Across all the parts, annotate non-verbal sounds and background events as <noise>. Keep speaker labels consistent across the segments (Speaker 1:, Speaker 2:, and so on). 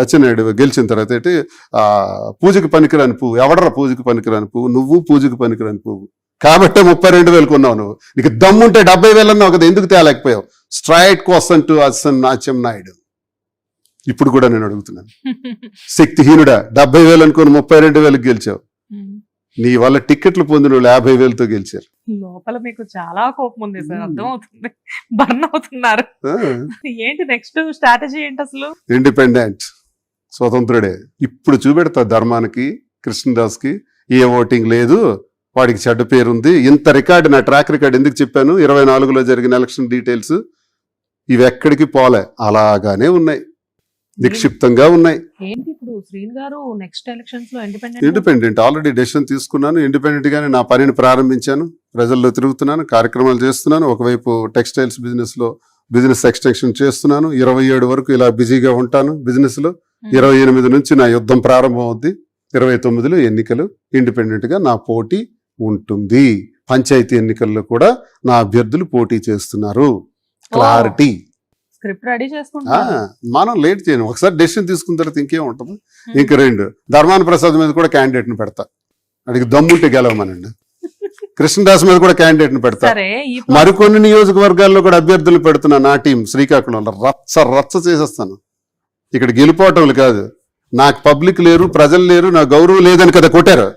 Speaker 1: అచ్చెన్నాయుడు గెలిచిన తర్వాత ఏంటి ఆ పూజకి పనికిరాని పువ్వు ఎవడరా పూజకి పనికిరాని పువ్వు? నువ్వు పూజకి పనికిరాని పువ్వు. కాబట్టే ముప్పై రెండు వేలు కొన్నావు నువ్వు. నీకు దమ్ముంటే డెబ్బై వేలు అన్నావు కదా ఎందుకు తేలేకపోయావు? స్ట్రైట్ క్వశ్చన్ టు అసన్ నాచ్యం నాయుడు ఇప్పుడు కూడా నేను అడుగుతున్నాను. <laughs> శక్తిహీనుడా డెబ్బై వేలు అనుకుని ముప్పై రెండు వేలకు గెలిచావు. నీ వల్ల టికెట్లు పొందిన వాళ్ళు యాభై వేలతో గెలిచారు.
Speaker 2: లోపల మీకు చాలా కోపం ఉంది సార్. అర్థం అవుతుంది బర్న్ అవుతున్నారు. ఏంటి నెక్స్ట్ స్ట్రాటజీ ఏంటి అసలు?
Speaker 1: ఇండిపెండెంట్ స్వతంత్రుడే. ఇప్పుడు చూపెడతా ధర్మానికి కృష్ణదాస్కి ఏ ఓటింగ్ లేదు వాడికి చెడ్డ పేరుంది. ఇంత రికార్డు నా ట్రాక్ రికార్డ్ ఎందుకు చెప్పాను? ఇరవై నాలుగులో జరిగిన ఎలక్షన్ డీటెయిల్స్ ఇవి ఎక్కడికి పోలే. అలాగానే ఉన్నాయి. నిక్షిప్తంగా ఉన్నాయి.
Speaker 2: ఏంటి ఇప్పుడు శ్రీన్ గారు నెక్స్ట్ ఎలక్షన్స్లో ఇండిపెండెంట్
Speaker 1: ఇండిపెండెంట్ ఆల్రెడీ డెసిషన్ తీసుకున్నాను. ఇండిపెండెంట్ గానే నా పనిని ప్రారంభించాను. ప్రజల్లో తిరుగుతున్నాను. కార్యక్రమాలు చేస్తున్నాను. ఒకవైపు టెక్స్టైల్స్ బిజినెస్లో బిజినెస్ ఎక్స్టెన్షన్ చేస్తున్నాను. ఇరవై ఏడు వరకు ఇలా బిజీగా ఉంటాను బిజినెస్లో. ఇరవై ఎనిమిది నుంచి నా యుద్ధం ప్రారంభం అవుద్ది ఇరవై తొమ్మిదిలో ఎన్నికలు ఇండిపెండెంట్గా నా పోటీ ఉంటుంది. పంచాయతీ ఎన్నికల్లో కూడా నా అభ్యర్థులు పోటీ చేస్తున్నారు. క్లారిటీ
Speaker 2: స్క్రిప్ట్ రెడీ
Speaker 1: మనం లేట్ చేయను. ఒకసారి డెసిషన్ తీసుకున్న తర్వాత ఇంకేం ఉంటుంది? ఇంక రెండు. ధర్మాన ప్రసాద్ మీద కూడా క్యాండిడేట్ని పెడతా. అడిగి దమ్ముంటే గెలవమనండి. కృష్ణదాస్ మీద కూడా క్యాండిడేట్ని పెడతా. మరికొన్ని నియోజకవర్గాల్లో కూడా అభ్యర్థులు పెడుతున్నా నా టీం శ్రీకాకుళంలో రచ్చ రచ్చ చేసేస్తాను. ఇక్కడ గెలిపోవటం కాదు. నాకు పబ్లిక్ లేరు ప్రజలు లేరు నా గౌరవం లేదని కదా కొట్టారు.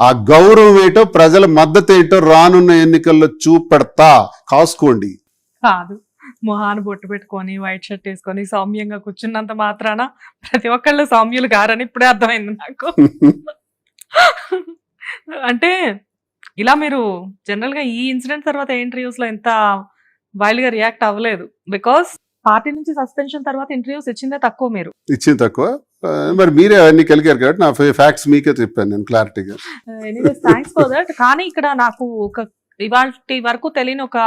Speaker 1: ఆ గౌరవం ఏంటో ప్రజల మద్దతు ఏంటో రానున్న ఎన్నికల్లో చూపెడతా. కాసుకోండి.
Speaker 2: కాదు. మొహాన్ని బొట్టు పెట్టుకొని వైట్ షర్ట్ వేసుకొని సౌమ్యంగా కూర్చున్నంత మాత్రాన ప్రతి ఒక్కళ్ళు సౌమ్యులు గారని ఇప్పుడే అర్థమైంది నాకు. <laughs> అంటే ఇలా మీరు జనరల్గా ఈ ఇన్సిడెంట్ తర్వాత ఇంటర్వ్యూస్లో ఎంత వైల్డ్గా రియాక్ట్ అవ్వలేదు. బికాస్ పార్టీ నుంచి సస్పెన్షన్ తర్వాత ఇంటర్వ్యూస్ ఇచ్చిందే తక్కువ మీరు.
Speaker 1: ఇచ్చింది తక్కువ. మరి మీరే అన్ని కలిగారు కాబట్టి నా ఫ్యాక్ట్స్ మీకే చెప్పాను నేను క్లారిటీగా
Speaker 2: థ్యాంక్స్ ఫర్ దట్ కానీ ఇక్కడ నాకు ఒక ఇవాళ వరకు తెలియని ఒక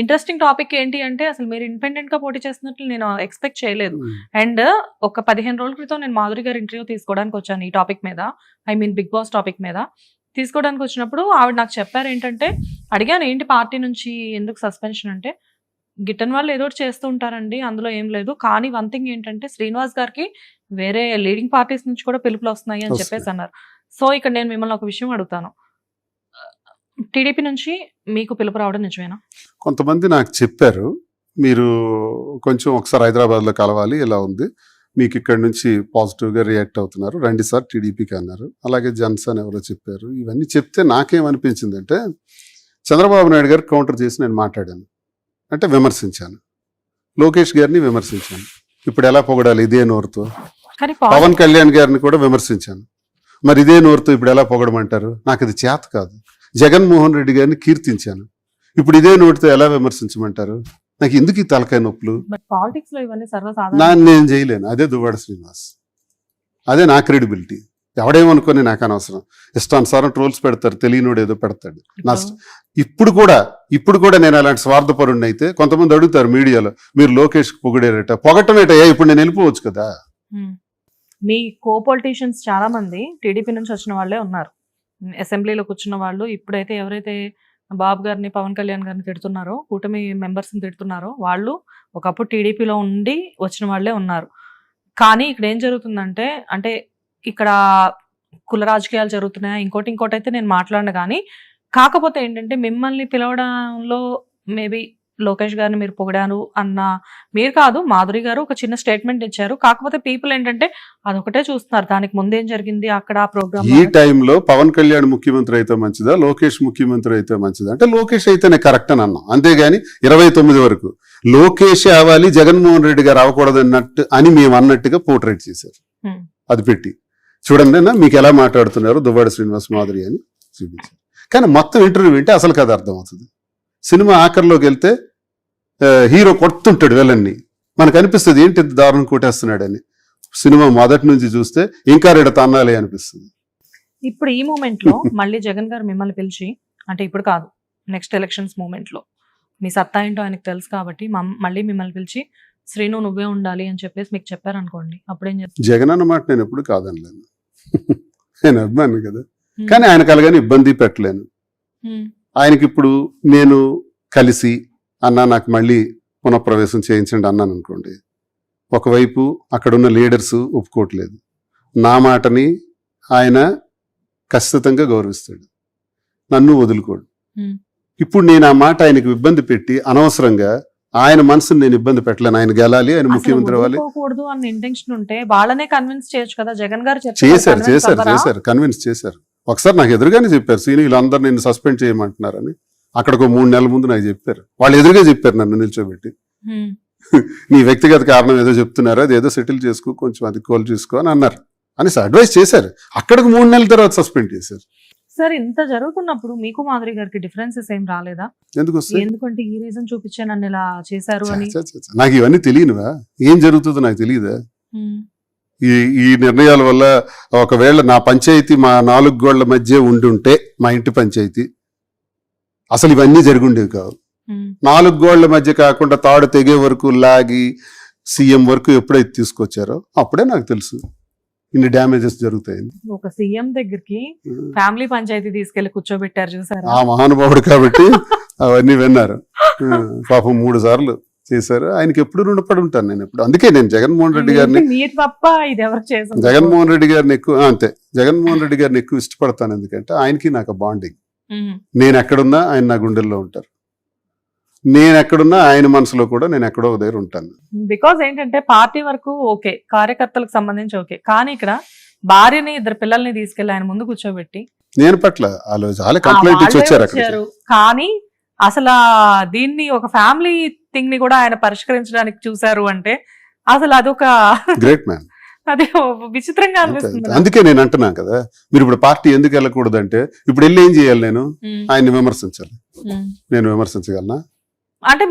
Speaker 2: ఇంట్రెస్టింగ్ టాపిక్ ఏంటి అంటే అసలు మీరు ఇండిపెండెంట్గా పోటీ చేస్తున్నట్లు నేను ఎక్స్పెక్ట్ చేయలేదు. అండ్ ఒక పదిహేను రోజుల క్రితం నేను మాధురి గారి ఇంటర్వ్యూ తీసుకోవడానికి వచ్చాను ఈ టాపిక్ మీద. I mean Bigg Boss topic మీద. తీసుకోవడానికి వచ్చినప్పుడు ఆవిడ నాకు చెప్పారు ఏంటంటే అడిగాను ఏంటి పార్టీ నుంచి ఎందుకు సస్పెన్షన్ అంటే గిట్టని వాళ్ళు ఏదో ఒకటి చేస్తూ ఉంటారండి అందులో ఏం లేదు. కానీ వన్ థింగ్ ఏంటంటే శ్రీనివాస్ గారికి వేరే లీడింగ్ పార్టీస్ నుంచి కూడా పిలుపులు వస్తున్నాయి అని. చెప్పేసి అన్నారు. సో ఇక్కడ నేను మిమ్మల్ని ఒక విషయం అడుగుతాను. టీడీపీ నుంచి మీకు పిలుపు రావడం నిజమేనా?
Speaker 1: కొంతమంది నాకు చెప్పారు మీరు కొంచెం ఒకసారి హైదరాబాద్లో కలవాలి ఇలా ఉంది. మీకు ఇక్కడ నుంచి పాజిటివ్గా రియాక్ట్ అవుతున్నారు. రండి సార్ టీడీపీకి అన్నారు. అలాగే జన్సన్ ఎవరో చెప్పారు. ఇవన్నీ చెప్తే నాకేమనిపించిందంటే చంద్రబాబు నాయుడు గారు కౌంటర్ చేసి నేను మాట్లాడాను. అంటే విమర్శించాను. లోకేష్ గారిని విమర్శించాను. ఇప్పుడు ఎలా పొగడాలి ఇదే నోరుతో? పవన్ కళ్యాణ్ గారిని కూడా విమర్శించాను. మరి ఇదే నోరుతో ఇప్పుడు ఎలా పొగడమంటారు? నాకు ఇది చేత కాదు. జగన్మోహన్ రెడ్డి గారిని కీర్తించాను. ఇప్పుడు ఇదే నోటితో ఎలా విమర్శించమంటారు? నాకు ఎందుకు ఈ తలకాయ నొప్పులు?
Speaker 2: బట్ పాలిటిక్స్లో ఇవన్నీ
Speaker 1: నా
Speaker 2: సర్వసాధారణ
Speaker 1: నేను చేయలేను. అదే దువ్వాడ శ్రీనివాస్. అదే నా క్రెడిబిలిటీ. ఎవడేమనుకొని నాకు అనవసరం. ఇష్టానుసారం ట్రోల్స్ పెడతారు తెలియనోడు ఏదో పెడతాడు. నా ఇప్పుడు కూడా ఇప్పుడు కూడా నేను అలాంటి స్వార్థపరుణ్ణి అయితే కొంతమంది అడుగుతారు మీడియాలో మీరు లోకేష్ పొగిడారట పొగటమేటయ్యా ఇప్పుడు నేను వెళ్ళిపోవచ్చు కదా.
Speaker 2: మీ కో పొలిటీషియన్స్ చాలా మంది టీడీపీ నుంచి వచ్చిన వాళ్ళే ఉన్నారు. అసెంబ్లీలో కూర్చున్న వాళ్ళు ఇప్పుడైతే ఎవరైతే బాబు గారిని పవన్ కళ్యాణ్ గారిని తిడుతున్నారో కూటమి మెంబర్స్ని తిడుతున్నారో వాళ్ళు ఒకప్పుడు టీడీపీలో ఉండి వచ్చిన వాళ్ళే ఉన్నారు. కానీ ఇక్కడ ఏం జరుగుతుందంటే అంటే ఇక్కడ కుల రాజకీయాలు జరుగుతున్నాయా? ఇంకోటి ఇంకోటి అయితే నేను మాట్లాడను కానీ కాకపోతే ఏంటంటే మిమ్మల్ని పిలవడంలో మేబీ లోకేష్ గారిని మీరు పొగిడారు అన్న మీరు కాదు మాధురి గారు ఒక చిన్న స్టేట్మెంట్ ఇచ్చారు. కాకపోతే పీపుల్ ఏంటంటే అదొకటే చూస్తున్నారు. దానికి ముందేం జరిగింది? అక్కడ ఆ ప్రోగ్రామ్
Speaker 1: ఈ టైంలో పవన్ కళ్యాణ్ ముఖ్యమంత్రి అయితే మంచిదా? లోకేష్ ముఖ్యమంత్రి అయితే మంచిదా? అంటే లోకేష్ అయితేనే కరెక్ట్ అని అన్నాం. అంతేగాని ఇరవై తొమ్మిది వరకు లోకేష్ అవ్వాలి జగన్మోహన్ రెడ్డి గారు అవ్వకూడదు అన్నట్టు అని మేము అన్నట్టుగా పోర్ట్రేట్ చేశారు. అది పెట్టి. చూడండి అన్న మీకు ఎలా మాట్లాడుతున్నారు దువ్వాడ శ్రీనివాస్ మాధురి అని చూపించారు. కానీ మొత్తం ఇంటర్వ్యూ వింటే అసలు కథ అర్థమవుతుంది. సినిమా ఆఖరిలోకి వెళ్తే హీరో కొడుతుంటాడు వెళ్ళన్ని మనకు అనిపిస్తుంది ఏంటి ఇంత దారుణం కొట్టేస్తున్నాడని. సినిమా మొదటి నుంచి చూస్తే ఇంకా రెడ తన్నాలి అనిపిస్తుంది.
Speaker 2: ఇప్పుడు ఈ మూమెంట్లో మళ్ళీ జగన్ గారు మిమ్మల్ని పిలిచి అంటే ఇప్పుడు కాదు నెక్స్ట్ ఎలక్షన్స్ మూమెంట్లో మీ సత్తా ఏంటో ఆయనకు తెలుసు కాబట్టి మళ్ళీ మిమ్మల్ని పిలిచి శ్రీను నువ్వే ఉండాలి అని చెప్పేసి మీకు చెప్పారనుకోండి అప్పుడేం చేస్తారు
Speaker 1: జగన్ అన్నమాట నేను ఎప్పుడు కాదనలేను. <laughs> నేను అభిమాని కదా. కానీ ఆయన కలగాని ఇబ్బంది పెట్టలేను. ఆయనకి ఇప్పుడు నేను కలిసి అన్నా నాకు మళ్ళీ పునఃప్రవేశం చేయించండి అన్నాను అనుకోండి. ఒకవైపు అక్కడున్న లీడర్స్ ఒప్పుకోవట్లేదు. నా మాటని ఆయన ఖచ్చితంగా గౌరవిస్తాడు. నన్ను వదులుకోడు. ఇప్పుడు నేను ఆ మాట ఆయనకు ఇబ్బంది పెట్టి అనవసరంగా ఆయన మనసుని నేను ఇబ్బంది పెట్టలేను. ఆయన గెలాలి ఆయన ముఖ్యమంత్రి అవ్వాలి.
Speaker 2: వదులుకోకూడదు అన్న ఇంటెన్షన్ ఉంటే వాళ్ళనే కన్విన్స్ చేయొచ్చు కదా. జగన్ గారు చెప్పారు,
Speaker 1: చేశారు చేశారు? చేశారు కన్విన్స్ చేశారు. ఒకసారి నాకు ఎదురుగానే చెప్పారు సీని వీళ్ళందరూ నిన్ను సస్పెండ్ చేయమంటున్నారని. అక్కడికి ఒక మూడు నెలల ముందు నాకు చెప్పారు. వాళ్ళు ఎదురుగా చెప్పారు నన్ను నిల్చోబెట్టి. నీ వ్యక్తిగత కారణం ఏదో చెప్తున్నారు అది ఏదో సెటిల్ చేసుకో కొంచెం అది కోల్ చూసుకో అని అన్నారు. అని అడ్వైస్ చేశారు. అక్కడికి మూడు నెలల తర్వాత సస్పెండ్ చేశారు.
Speaker 2: సార్ ఇంత జరుగుతున్నప్పుడు మీకు మాధురి గారికి డిఫరెన్సెస్ ఏం రాలేదా?
Speaker 1: ఎందుకు
Speaker 2: ఎందుకంటే ఈ రీజన్ చూపించే నన్ను ఇలా చేశారు అని.
Speaker 1: నాకు ఇవన్నీ తెలియనువా? ఏం జరుగుతుందో నాకు తెలియదా. ఈ ఈ నిర్ణయాల వల్ల ఒకవేళ నా పంచాయతీ మా నాలుగు గోళ్ళ మధ్య ఉండుంటే మా ఇంటి పంచాయతీ అసలు ఇవన్నీ జరుగుండేవి కావు. నాలుగు గోళ్ళ మధ్య కాకుండా తాడు తెగే వరకు లాగి సీఎం వరకు ఎప్పుడైతే తీసుకొచ్చారో అప్పుడే నాకు తెలుసు ఇన్ని డ్యామేజెస్ జరుగుతాయని.
Speaker 2: ఒక సీఎం దగ్గరికి ఫ్యామిలీ పంచాయతీ తీసుకెళ్ళి కూర్చోబెట్టారు చూసారా?
Speaker 1: ఆ మహానుభావుడు కాబట్టి అవన్నీ విన్నారు. పాపం మూడు సార్లు చేశారు. ఆయనకి ఎప్పుడు రుణపడి ఉంటాను నేను ఎప్పుడు. అందుకే నేను జగన్మోహన్ రెడ్డి గారిని జగన్మోహన్ రెడ్డి గారిని ఎక్కువ అంతే. జగన్మోహన్ రెడ్డి గారిని ఎక్కువ ఇష్టపడతాను ఎందుకంటే ఆయనకి నాకు బాండింగ్ నేను ఎక్కడున్నా ఆయన నా గుండెల్లో ఉంటారు. నేను ఎక్కడున్నా ఆయన మనసులో కూడా నేను ఎక్కడో దగ్గర ఉంటాను.
Speaker 2: బికాజ్ ఏంటంటే పార్టీ వరకు ఓకే కార్యకర్తలకు సంబంధించి ఓకే. కానీ ఇక్కడ భార్యని ఇద్దరు పిల్లల్ని తీసుకెళ్ళి ఆయన ముందు కూర్చోబెట్టి
Speaker 1: నేను పట్ల వాళ్ళు కంప్లైంట్ ఇచ్చి వచ్చారు.
Speaker 2: కానీ అసలు దీన్ని ఒక ఫ్యామిలీ థింగ్ని కూడా ఆయన పరిష్కరించడానికి చూశారు అంటే అసలు అదొక
Speaker 1: గ్రేట్ మ్యాన్
Speaker 2: అది విచిత్రంగా అనిపిస్తుంది.
Speaker 1: అందుకే నేను అంటున్నాను కదా మీరు ఇప్పుడు పార్టీ ఎందుకు వెళ్ళకూడదు అంటే ఇప్పుడు వెళ్ళి ఏం చేయాలి నేను? ఆయన్ని విమర్శించాలి. నేను విమర్శించగలనా?
Speaker 2: అంటే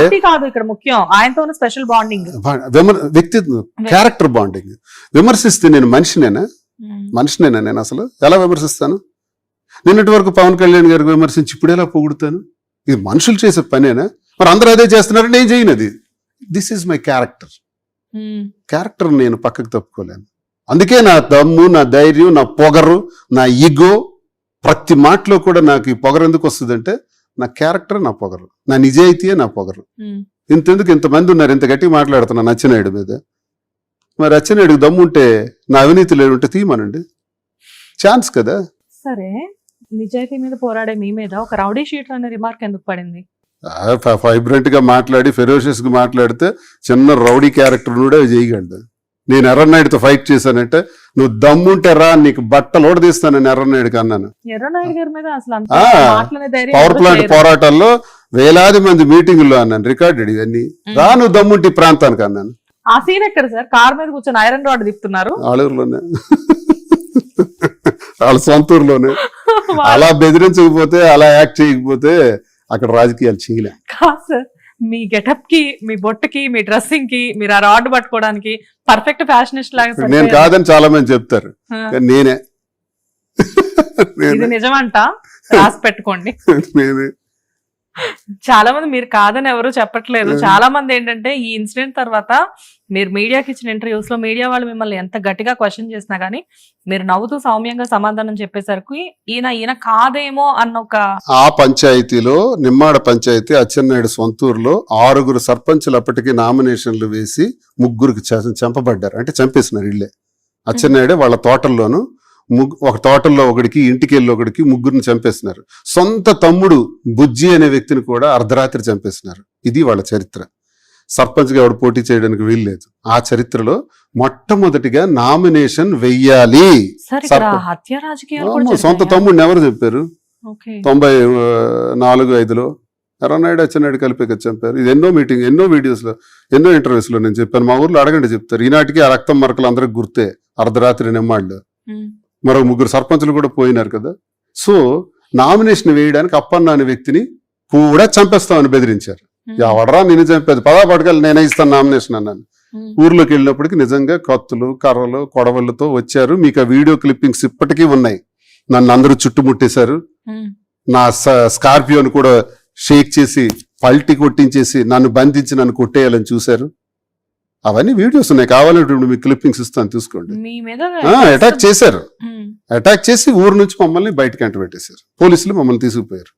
Speaker 2: పార్టీ కాదు ఇక్కడ ముఖ్యం ఆయనతో ఉన్న స్పెషల్ బాండింగ్.
Speaker 1: బా- విమర్ వ్యక్తిత్వం క్యారెక్టర్ బాండింగ్. విమర్శిస్తే నేను మనిషినేనా? మనిషినేనా నేను అసలు? ఎలా విమర్శిస్తాను? నిన్నటి వరకు పవన్ కళ్యాణ్ గారికి విమర్శించి ఇప్పుడు ఎలా పొగుడుతాను? ఇది మనుషులు చేసే పనేనా? మరి అందరూ అదే చేస్తున్నారు నేను చేయను అది. This is my character character నేను పక్కకు తప్పుకోలేను. అందుకే నా దమ్ము నా ధైర్యం నా పొగరు నా ఈగో ప్రతి మాటలో కూడా నాకు ఈ పొగరు ఎందుకు వస్తుందంటే నా క్యారెక్టర్ నా పొగరు నా నిజాయితీయే నా పొగరు. ఇంతెందుకు ఇంతమంది ఉన్నారు ఇంత గట్టిగా మాట్లాడుతున్నా నచ్చినాయుడు మీద. మరి అచ్చెన్నాయుడికి దమ్ముంటే నా అవినీతి లేకుంటే తీయమనండి. ఛాన్స్ కదా.
Speaker 2: సరే నిజాయితీ మీద పోరాడే మీ మీద ఒక రౌడీ షీటర్ అనే రిమార్క్ ఎందుకు పడింది?
Speaker 1: వైబ్రెంట్గా మాట్లాడి ఫెరోషియస్గా మాట్లాడితే చిన్న రౌడీ క్యారెక్టర్ కూడా చేయగలడు నేను ఎర్రనాయుడితో ఫైట్ చేశానంటే నువ్వు దమ్ముంటే రా నీకు బట్టలు ఓడదీస్తాను నేను ఎర్రనాయుడికి అన్నాను. Power plant. పోరాటాల్లో వేలాది మంది మీటింగుల్లో అన్నాను రికార్డెడ్ ఇవన్నీ. రా నువ్వు దమ్ముంటి ఈ ప్రాంతానికి అన్నాను.
Speaker 2: ఆ సీన్ ఎక్కడ సార్? కార్ మీద కూర్చొని ఐరన్ రాడ్ తిప్పుతున్నారు.
Speaker 1: ఆలూరులోనే. వాళ్ళ సొంత ఊర్లోనే <laughs> అలా బెదిరించకపోతే అలా యాక్ట్ చేయకపోతే అక్కడ రాజకీయాలు చేయలేం.
Speaker 2: కాదు సార్ మీ గెటప్కి మీ బొట్టుకి మీ డ్రెస్సింగ్కి మీరు ఆ రాడ్ పట్టుకోవడానికి పర్ఫెక్ట్ ఫ్యాషనిస్ట్ లాగా
Speaker 1: నేను. కాదని చాలా మంది చెప్తారు.
Speaker 2: ఆ,
Speaker 1: కానీ నేనే.
Speaker 2: ఇది
Speaker 1: నేనే.
Speaker 2: నిజమంట? <laughs> రాసి పెట్టుకోండి.
Speaker 1: నేనే.
Speaker 2: చాలా మంది మీరు కాదని ఎవరు చెప్పట్లేదు. చాలా మంది ఏంటంటే ఈ ఇన్సిడెంట్ తర్వాత మీరు మీడియాకి ఇచ్చిన ఇంటర్వ్యూస్లో మీడియా వాళ్ళు మిమ్మల్ని ఎంత గట్టిగా క్వశ్చన్ చేసినా గానీ మీరు నవ్వుతూ సౌమ్యంగా సమాధానం చెప్పేసరికి ఈయన ఈయన కాదేమో అన్న ఒక
Speaker 1: ఆ పంచాయతీలో నిమ్మాడ పంచాయతీ అచ్చెన్నాయుడు సొంతూరులో ఆరుగురు సర్పంచులు అప్పటికి నామినేషన్లు వేసి ముగ్గురికి చంపబడ్డారు. అంటే చంపేసినారు ఇళ్ళే. అచ్చెన్నాయుడే వాళ్ళ తోటల్లోను ఒక తోటల్లో ఒకడికి ఇంటికి వెళ్ళి ఒకడికి ముగ్గురిని చంపేసినారు సొంత తమ్ముడు బుజ్జి అనే వ్యక్తిని కూడా అర్ధరాత్రి చంపేసినారు ఇది వాళ్ళ చరిత్ర. సర్పంచ్గా ఎవడు పోటీ చేయడానికి వీల్లేదు. ఆ చరిత్రలో మొట్టమొదటిగా నామినేషన్ వెయ్యాలి. సొంత? తమ్ముడిని ఎవరు చెప్పారు తొంభై నాలుగు ఐదులో. ఎర్రనాయుడు అచ్చెన్నాయుడు కలిపి కదా చంపారు. ఇది ఎన్నో మీటింగ్ ఎన్నో వీడియోస్లో ఎన్నో ఇంటర్వ్యూస్లో నేను చెప్పాను. మా ఊర్లో అడగండి చెప్తారు. ఈనాటికి ఆ రక్తం మరకలు అందరికి గుర్తే. అర్ధరాత్రి నిమ్మాళ్ళు. మరో ముగ్గురు సర్పంచులు కూడా పోయినారు కదా. సో నామినేషన్ వేయడానికి అప్పన్న అనే వ్యక్తిని కూడా చంపేస్తామని బెదిరించారు. ఎవడరా నేను చంపేది. పదా పడకలు నేనే ఇస్తాను నామినేషన్ అన్నాను. ఊర్లోకి వెళ్ళినప్పటికి నిజంగా కత్తులు కర్రలు కొడవళ్ళతో వచ్చారు. మీకు ఆ వీడియో క్లిప్పింగ్స్ ఇప్పటికీ ఉన్నాయి. నన్ను అందరూ చుట్టుముట్టేశారు. నా స్కార్పియోను కూడా షేక్ చేసి పల్టీ కొట్టించేసి నన్ను బంధించి నన్ను కొట్టేయాలని చూశారు. అవన్నీ వీడియోస్ ఉన్నాయి. కావాలంటే మీకు క్లిప్పింగ్స్ ఇస్తాను
Speaker 2: మీ మీద
Speaker 1: అటాక్ చేశారు. అటాక్ చేసి ఊరు నుంచి మమ్మల్ని బయటకి అంట పెట్టేశారు. పోలీసులు మమ్మల్ని తీసుకుపోయారు.